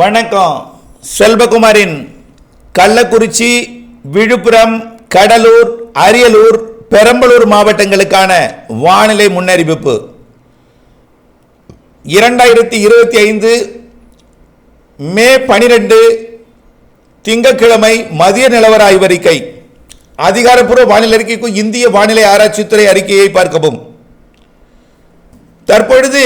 வணக்கம். செல்வகுமாரின் கள்ளக்குறிச்சி விழுப்புரம் கடலூர் அரியலூர் பெரம்பலூர் மாவட்டங்களுக்கான வானிலை முன்னறிவிப்பு. இரண்டாயிரத்தி இருபத்தி ஐந்து மே பனிரெண்டு திங்கட்கிழமை மதிய நிலவர ஆய்வறிக்கை. அதிகாரப்பூர்வ வானிலை அறிக்கைக்கும் இந்திய வானிலை ஆராய்ச்சித்துறை அறிக்கையை பார்க்கவும். தற்பொழுது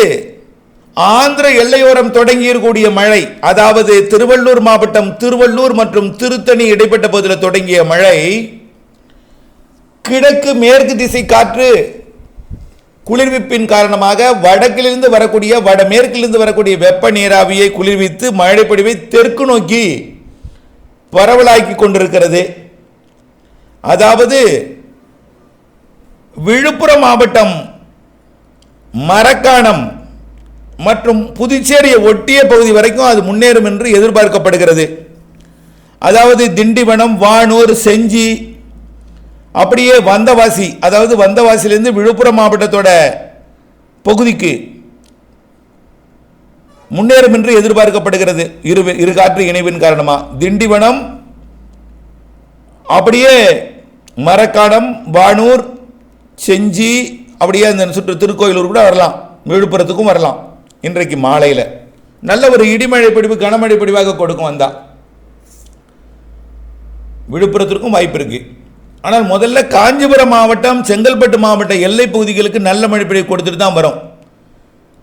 ஆந்திர எல்லையோரம் தொடங்கியிருக்கூடிய மழை அதாவது திருவள்ளூர் மாவட்டம் திருவள்ளூர் மற்றும் திருத்தணி இடைப்பட்ட பகுதியில் தொடங்கிய மழை கிழக்கு மேற்கு திசை காற்று குளிர்விப்பின் காரணமாக வடக்கிலிருந்து வரக்கூடிய வடமேற்கிலிருந்து வரக்கூடிய வெப்ப நீராவியை குளிர்வித்து மழைப்பொழிவை தெற்கு நோக்கி பரவலாக்கி கொண்டிருக்கிறது. அதாவது விழுப்புரம் மாவட்டம் மரக்காணம் மற்றும் புதுச்சேரியை ஒட்டிய பகுதி வரைக்கும் அது முன்னேறும் என்று எதிர்பார்க்கப்படுகிறது. அதாவது திண்டிவனம் வானூர் செஞ்சி அப்படியே வந்தவாசி அதாவது வந்தவாசிலேருந்து விழுப்புரம் மாவட்டத்தோட பகுதிக்கு முன்னேறும் என்று எதிர்பார்க்கப்படுகிறது. இரு இரு காற்று இணைவின் காரணமாக திண்டிவனம் அப்படியே மரக்காடம் வானூர் செஞ்சி அப்படியே அந்த சுற்று திருக்கோயிலூர் கூட வரலாம். விழுப்புரத்துக்கும் வரலாம். இன்றைக்கு மாலையில் நல்ல ஒரு இடிமழை பிடிவு கனமழை பிடிவாக கொடுக்கும் வந்தா விழுப்புரத்திற்கும் வாய்ப்பு இருக்கு. ஆனால் முதல்ல காஞ்சிபுரம் மாவட்டம் செங்கல்பட்டு மாவட்ட எல்லை பகுதிகளுக்கு நல்ல மழை பிடிவு கொடுத்துட்டு தான் வரும்.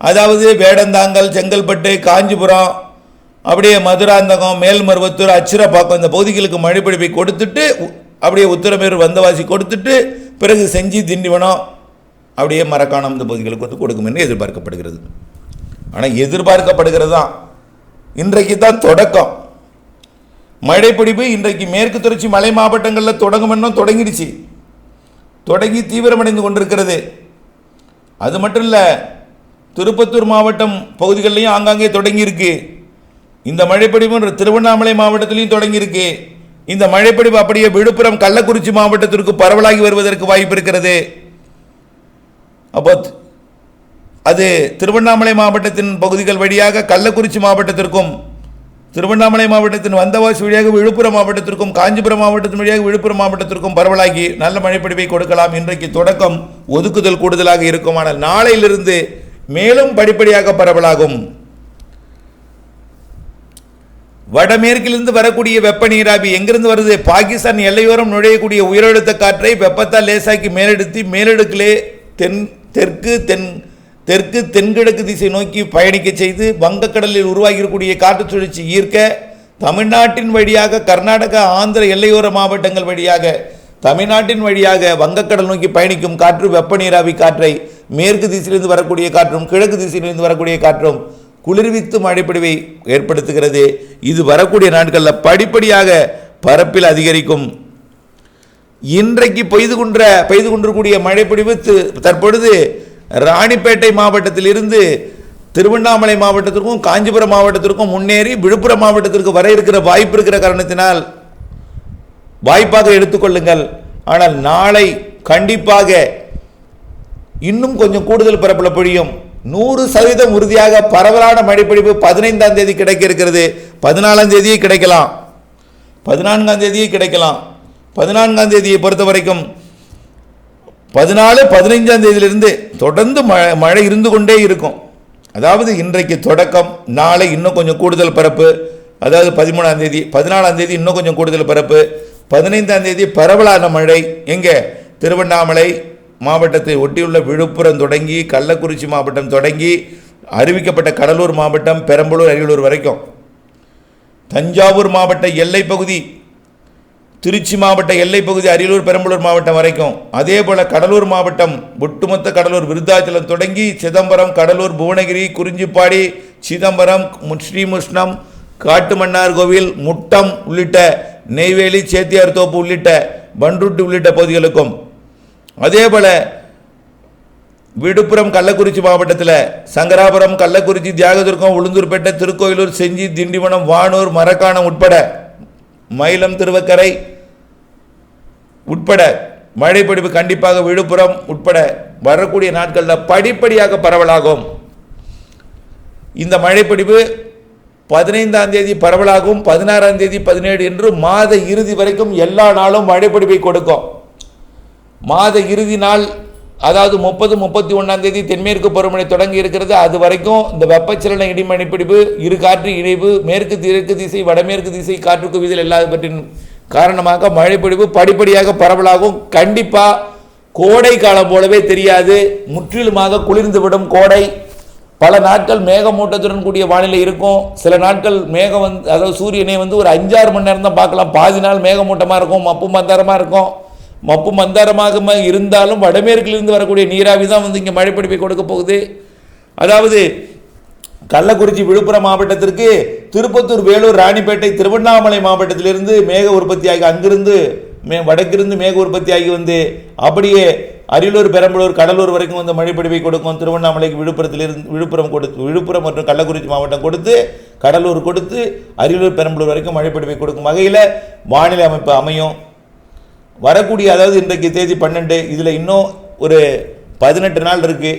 அதாவது வேடந்தாங்கல் செங்கல்பட்டு காஞ்சிபுரம் அப்படியே மதுராந்தகம் மேல்மருவத்தூர் அச்சிரப்பாக்கம் இந்த பகுதிகளுக்கு மழைப்பிடிப்பை கொடுத்துட்டு அப்படியே உத்தரமேரூர் வந்தவாசி கொடுத்துட்டு பிறகு செஞ்சி திண்டிவனம் அப்படியே மரக்காணம் இந்த பகுதிகளுக்கு வந்து கொடுக்கும் என்று எதிர்பார்க்கப்படுகிறது. ஆனால் எதிர்பார்க்கப்படுகிறது தான் இன்றைக்கு தான் தொடக்கம். மழைப்பிடிப்பு இன்றைக்கு மேற்கு தொடர்ச்சி மலை மாவட்டங்களில் தொடங்குமென்னும் தொடங்கிடுச்சு. தொடங்கி தீவிரமடைந்து கொண்டிருக்கிறது. அது மட்டும் இல்லை திருப்பத்தூர் மாவட்டம் பகுதிகளிலையும் ஆங்காங்கே தொடங்கியிருக்கு. இந்த மழைப்பிடிப்பு திருவண்ணாமலை மாவட்டத்திலையும் தொடங்கியிருக்கு. இந்த மழைப்பிடிப்பு அப்படியே விழுப்புரம் கள்ளக்குறிச்சி மாவட்டத்திற்கு பரவலாகி வருவதற்கு வாய்ப்பு இருக்கிறது. அப்போ அது திருவண்ணாமலை மாவட்டத்தின் பகுதிகள் வழியாக கள்ளக்குறிச்சி மாவட்டத்திற்கும் திருவண்ணாமலை மாவட்டத்தின் வந்தவாசி வழியாக விழுப்புரம் மாவட்டத்திற்கும் காஞ்சிபுரம் மாவட்டத்தின் வழியாக விழுப்புரம் மாவட்டத்திற்கும் பரவலாகி நல்ல மழைப்பிடிப்பை கொடுக்கலாம். இன்றைக்கு தொடக்கம் ஒதுக்குதல் கூடுதலாக இருக்கும் ஆனால் நாளையிலிருந்து மேலும் படிப்படியாக பரவலாகும். வடமேற்கிலிருந்து வரக்கூடிய வெப்ப நீராவி எங்கிருந்து வருது? பாகிஸ்தான் எல்லையோரம் நுழையக்கூடிய உயரழுத்த காற்றை வெப்பத்தால் லேசாக்கி மேலெடுத்து மேலடுக்கிலே தென் தெற்கு தென் தெற்கு தென்கிழக்கு திசை நோக்கி பயணிக்க செய்து வங்கக்கடலில் உருவாகியிருக்கக்கூடிய காற்று சுழற்சி ஈர்க்க தமிழ்நாட்டின் வழியாக கர்நாடகா ஆந்திர எல்லையோர மாவட்டங்கள் வழியாக தமிழ்நாட்டின் வழியாக வங்கக்கடல் நோக்கி பயணிக்கும் காற்று வெப்ப நீராவி காற்றை மேற்கு திசையிலிருந்து வரக்கூடிய காற்றும் கிழக்கு திசையிலிருந்து வரக்கூடிய காற்றும் குளிர்வித்து மழைப்பொழிவை ஏற்படுத்துகிறது. இது வரக்கூடிய நாட்களில் படிப்படியாக பரப்பில் அதிகரிக்கும். இன்றைக்கு பெய்து கொன்ற பெய்து கொண்டிருக்கூடிய மழைப்பொழிவு தற்பொழுது ராணிப்பேட்டை மாவட்டத்திலிருந்து திருவண்ணாமலை மாவட்டத்திற்கும் காஞ்சிபுரம் மாவட்டத்திற்கும் முன்னேறி விழுப்புரம் மாவட்டத்திற்கு வர இருக்கிற வாய்ப்பு இருக்கிற காரணத்தினால் வாய்ப்பாக எடுத்துக்கொள்ளுங்கள். ஆனால் நாளை கண்டிப்பாக இன்னும் கொஞ்சம் கூடுதல் பரப்பில் பொழியும். நூறு சதவீதம் உறுதியாக பரவலான மழைப்பொழிவு பதினைந்தாம் தேதி கிடைக்க இருக்கிறது. பதினாலாம் தேதியே கிடைக்கலாம். பதினான்காம் தேதியே கிடைக்கலாம். பதினான்காம் தேதியை பொறுத்த வரைக்கும் பதினாலு பதினைஞ்சாம் தேதியிலிருந்து தொடர்ந்து மழை மழை இருந்து கொண்டே இருக்கும். அதாவது இன்றைக்கு தொடக்கம் நாளை இன்னும் கொஞ்சம் கூடுதல் பரப்பு. அதாவது பதிமூணாம் தேதி பதினாலாம் தேதி இன்னும் கொஞ்சம் கூடுதல் பரப்பு. பதினைந்தாம் தேதி பரவலான மழை. எங்கே? திருவண்ணாமலை மாவட்டத்தை ஒட்டியுள்ள விழுப்புரம் தொடங்கி கள்ளக்குறிச்சி மாவட்டம் தொடங்கி அறிவிக்கப்பட்ட கடலூர் மாவட்டம் பெரம்பலூர் அரியலூர் வரைக்கும். தஞ்சாவூர் மாவட்ட எல்லை பகுதி திருச்சி மாவட்ட எல்லைப்பகுதி அரியலூர் பெரம்பலூர் மாவட்டம் வரைக்கும். அதே போல கடலூர் மாவட்டம் ஒட்டுமொத்த கடலூர் விருத்தாச்சலம் தொடங்கி சிதம்பரம் கடலூர் புவனகிரி குறிஞ்சிப்பாடி சிதம்பரம் ஸ்ரீமுஷ்ணம் காட்டுமன்னார் கோவில் முட்டம் உள்ளிட்ட நெய்வேலி சேத்தியார் தோப்பு உள்ளிட்ட பன்ருட்டி உள்ளிட்ட பகுதிகளுக்கும். அதே போல விழுப்புரம் கள்ளக்குறிச்சி மாவட்டத்தில் சங்கராபுரம் கள்ளக்குறிச்சி தியாகதுர்கம் உளுந்தூர்பேட்டை திருக்கோயிலூர் செஞ்சி திண்டிவனம் வானூர் மரக்காணம் உட்பட மயிலம் திருவக்கரை உட்பட மழைப்பொழிவு கண்டிப்பாக விழுப்புரம் உட்பட வரக்கூடிய நாட்களில் படிப்படியாக பரவலாகும். இந்த மழைப்பொழிவு பதினைந்தாம் தேதி பரவலாகும் பதினாறாம் தேதி பதினேழு என்று மாத இறுதி வரைக்கும் எல்லா நாளும் மழைப்பிடிப்பை கொடுக்கும். மாத இறுதி நாள் அதாவது முப்பது முப்பத்தி ஒன்றாம் தேதி தென்மேற்கு பருவமழை தொடங்கி இருக்கிறது. அது வரைக்கும் இந்த வெப்பச்சலன இடிமணிப்பிடிப்பு இரு காற்று இணைவு மேற்கு தெற்கு திசை வடமேற்கு திசை காற்று குவிதல் எல்லாவற்றின் காரணமாக மழைப்பொழிவு படிப்படியாக பரவலாகும். கண்டிப்பாக கோடை காலம் போலவே தெரியாது. முற்றிலுமாக குளிர்ந்துவிடும் கோடை. பல நாட்கள் மேகமூட்டத்துடன் கூடிய வானிலை இருக்கும். சில நாட்கள் மேகம் வந்து அதாவது சூரியனை வந்து ஒரு அஞ்சாறு மணி நேரம் தான் பார்க்கலாம். பாதி நாள் மேகமூட்டமாக இருக்கும் மப்பு மந்தாரமாக இருக்கும். மப்பு மந்தாரமாக இருந்தாலும் வடமேற்கிலிருந்து வரக்கூடிய நீராவி தான் வந்து இங்கே மழைப்பிடிப்பை கொடுக்க போகுது. அதாவது கள்ளக்குறிச்சி விழுப்புரம் மாவட்டத்திற்கு திருப்பத்தூர் வேலூர் ராணிப்பேட்டை திருவண்ணாமலை மாவட்டத்திலிருந்து மேக உற்பத்தியாகி அங்கிருந்து மே வடக்கிருந்து மேக உற்பத்தியாகி வந்து அப்படியே அரியலூர் பெரம்பலூர் கடலூர் வரைக்கும் வந்து மழைப்படிவை கொடுக்கும். திருவண்ணாமலைக்கு விழுப்புரத்திலிருந்து விழுப்புரம் கொடுத்து விழுப்புரம் மற்றும் கள்ளக்குறிச்சி மாவட்டம் கொடுத்து கடலூர் கொடுத்து அரியலூர் பெரம்பலூர் வரைக்கும் மழைப்படிவை கொடுக்கும் வகையில் வானிலை அமைப்பு அமையும். வரக்கூடிய அதாவது இன்றைக்கு தேதி பன்னெண்டு இதில் இன்னும் ஒரு பதினெட்டு நாள் இருக்குது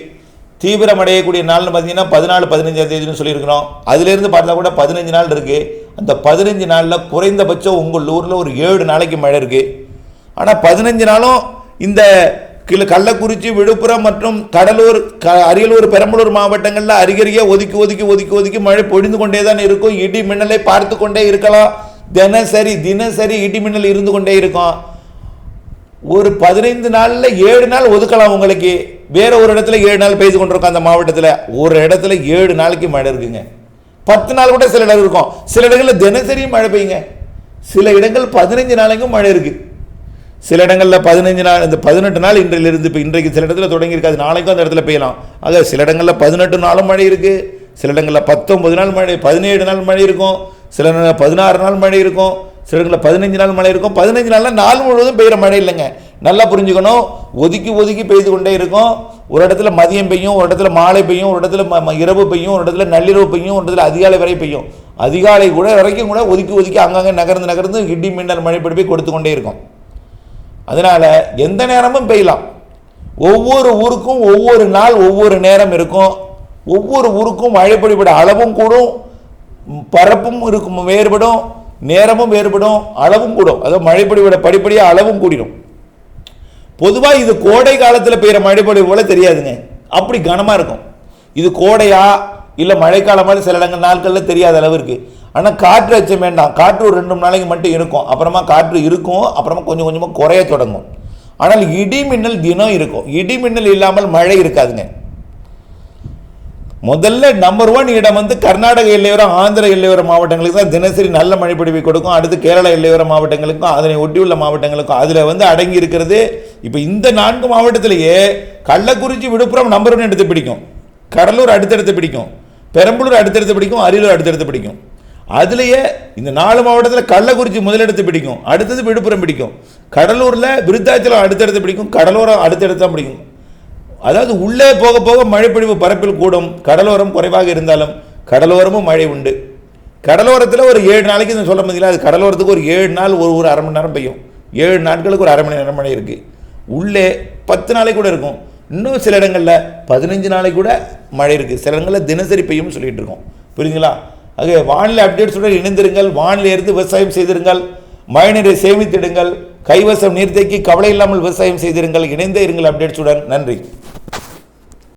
தீவிரமடையக்கூடிய நாள்னு பார்த்தீங்கன்னா பதினாலு பதினஞ்சாம் தேதினு சொல்லியிருக்கிறோம். அதுலேருந்து பார்த்தா கூட பதினஞ்சு நாள் இருக்குது அந்த பதினஞ்சு நாளில் குறைந்தபட்சம் உங்கள் ஊரில் ஒரு ஏழு நாளைக்கு மழை இருக்குது ஆனால் பதினஞ்சு நாளும் இந்த கிள கள்ளக்குறிச்சி விழுப்புரம் மற்றும் கடலூர் க அரியலூர் பெரம்பலூர் மாவட்டங்களில் அருகருகே ஒதுக்கி ஒதுக்கி ஒதுக்கி ஒதுக்கி மழை பொழிந்து கொண்டே தான் இருக்கும். இடி மின்னலை பார்த்து கொண்டே இருக்கலாம். தினசரி தினசரி இடி மின்னல் இருந்து கொண்டே இருக்கும். ஒரு பதினைந்து நாளில் ஏழு நாள் ஒதுக்கலாம் உங்களுக்கு. வேற ஒரு இடத்துல ஏழு நாள் பெய்து கொண்டிருக்கோம் அந்த மாவட்டத்தில். ஒரு இடத்துல ஏழு நாளைக்கு மழை இருக்குங்க. பத்து நாள் கூட சில இடம் இருக்கும். சில இடங்களில் தினசரியும் மழை பெய்யுங்க. சில இடங்கள் பதினஞ்சு நாளைக்கும் மழை இருக்கு. சில இடங்களில் பதினஞ்சு நாள் இந்த பதினெட்டு நாள் இன்றிலிருந்து இப்போ இன்றைக்கு சில இடத்துல தொடங்கியிருக்காது நாளைக்கும் அந்த இடத்துல பெய்யலாம். ஆக சில இடங்களில் பதினெட்டு நாளும் மழை இருக்கு. சில இடங்களில் பத்தொம்பது நாள் மழை பதினேழு நாள் மழை இருக்கும். சில இடங்களில் பதினாறு நாள் மழை இருக்கும். சில இடங்களில் பதினஞ்சு நாள் மழை இருக்கும். பதினஞ்சு நாளில் நாள் முழுவதும் பெய்கிற மழை இல்லைங்க. நல்லா புரிஞ்சுக்கணும். ஒதுக்கி ஒதுக்கி பெய்து கொண்டே இருக்கும். ஒரு இடத்துல மதியம் பெய்யும் ஒரு இடத்துல மாலை பெய்யும் ஒரு இடத்துல ம- ம- இரவு பெய்யும் ஒரு இடத்துல நள்ளிரவு பெய்யும் ஒரு இடத்துல அதிகாலை வரை பெய்யும். அதிகாலை கூட வரைக்கும் கூட ஒதுக்கி ஒதுக்கி அங்கங்கே நகர்ந்து நகர்ந்து இடி மின்னல் மழை பிடிப்பை கொடுத்து கொண்டே இருக்கும். அதனால் எந்த நேரமும் பெய்யலாம். ஒவ்வொரு ஊருக்கும் ஒவ்வொரு நாள் ஒவ்வொரு நேரம் இருக்கும். ஒவ்வொரு ஊருக்கும் மழைப்பொழிவிட அளவும் கூடும். பரப்பும் இருக்கும் வேறுபடும். நேரமும் வேறுபடும் அளவும் கூடும். அதாவது மழைப்பொழிவிட படிப்படியாக அளவும் கூடிடும். பொதுவாக இது கோடை காலத்தில் பெய்கிற மழைப்பொழிவு போல தெரியாதுங்க. அப்படி கனமாக இருக்கும். இது கோடையா இல்லை மழைக்காலமாக சில இடங்கள் நாட்களில் தெரியாத அளவு இருக்குது ஆனால் காற்று அச்சம் வேண்டாம். காற்று ஒரு ரெண்டு மூணு நாளைக்கு மட்டும் இருக்கும். அப்புறமா காற்று இருக்கும். அப்புறமா கொஞ்சம் கொஞ்சமாக குறைய தொடங்கும். ஆனால் இடி மின்னல் தினம் இருக்கும். இடி மின்னல் இல்லாமல் மழை இருக்காதுங்க. முதல்ல நம்பர் ஒன் இடம் வந்து கர்நாடக எல்லையோரம் ஆந்திர எல்லையோர மாவட்டங்களுக்கு தான் தினசரி நல்ல மழைப்பொழிவை கொடுக்கும். அடுத்து கேரள எல்லையோர மாவட்டங்களுக்கும் அதனை ஒட்டியுள்ள மாவட்டங்களுக்கும் அதில் வந்து அடங்கி இருக்கிறது. இப்போ இந்த நான்கு மாவட்டத்திலேயே கள்ளக்குறிச்சி விழுப்புரம் நம்பர் ஒன் எடுத்து பிடிக்கும். கடலூர் அடுத்தடுத்து பிடிக்கும். பெரம்பலூர் அடுத்தடுத்து பிடிக்கும். அரியலூர் அடுத்தடுத்து பிடிக்கும். அதுலேயே இந்த நாலு மாவட்டத்தில் கள்ளக்குறிச்சி முதலிடத்து பிடிக்கும். அடுத்தது விழுப்புரம் பிடிக்கும். கடலூரில் விருத்தாச்சலம் அடுத்தடுத்து பிடிக்கும். கடலோரம் அடுத்தடுத்து தான் பிடிக்கும். அதாவது உள்ளே போக போக மழைப்பொழிவு பரப்பில் கூடும். கடலோரம் குறைவாக இருந்தாலும் கடலோரமும் மழை உண்டு. கடலோரத்தில் ஒரு ஏழு நாளைக்கு சொல்ல முடியல அது கடலோரத்துக்கு ஒரு ஏழு நாள் ஒரு ஒரு அரை மணி நேரம் பெய்யும். ஏழு நாட்களுக்கு ஒரு அரை மணி நேரம் மழை இருக்குது உள்ளே பத்து நாளைக்கு கூட இருக்கும். இன்னும் சில இடங்களில் பதினஞ்சு நாளைக்கு கூட மழை இருக்குது சில இடங்களில் தினசரி பெய்யும்னு சொல்லிட்டு இருக்கோம். புரியுதுங்களா ஆக வானிலை அப்டேட்ஸுடன் இணைந்திருங்கள். வானிலை இருந்து விவசாயம் செய்திருங்கள். மழைநீரை சேமித்திடுங்கள். கைவசம் நீர்த்தேக்கி கவலை இல்லாமல் விவசாயம் செய்திருங்கள். இணைந்தே இருங்கள் அப்டேட்ஸுடன் நன்றி.